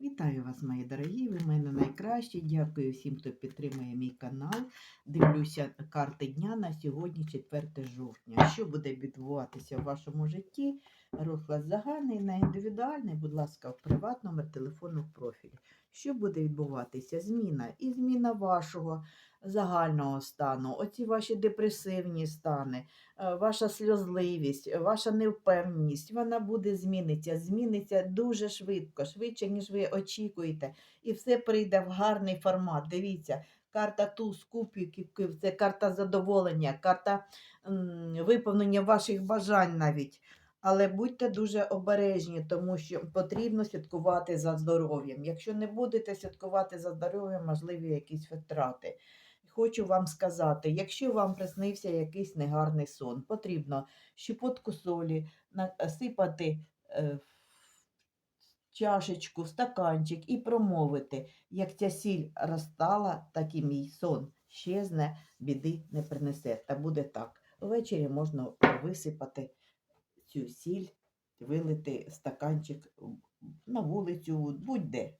Вітаю вас, мої дорогі. Ви в мене найкращі. Дякую всім, хто підтримує мій канал. Дивлюся карти дня на сьогодні, 4 жовтня. Що буде відбуватися в вашому житті? Розклад загальний на індивідуальний, будь ласка, в приват номер телефону в профілі. Що буде відбуватися? Зміна і зміна вашого загального стану, оці ваші депресивні стани, е, ваша сльозливість, ваша невпевненість, вона буде зміниться, зміниться дуже швидко, швидше, ніж ви очікуєте. І все прийде в гарний формат. Дивіться, карта туз кубків – це карта задоволення, карта виповнення ваших бажань навіть. Але будьте дуже обережні, тому що потрібно слідкувати за здоров'ям. Якщо не будете слідкувати за здоров'ям, можливі якісь втрати. Хочу вам сказати, якщо вам приснився якийсь негарний сон, потрібно щепотку солі насипати е, в чашечку, стаканчик і промовити. Як ця сіль розтала, так і мій сон щезне, біди не принесе. Та буде так. Ввечері можна висипати цю сіль, вилити стаканчик на вулицю, будь-де.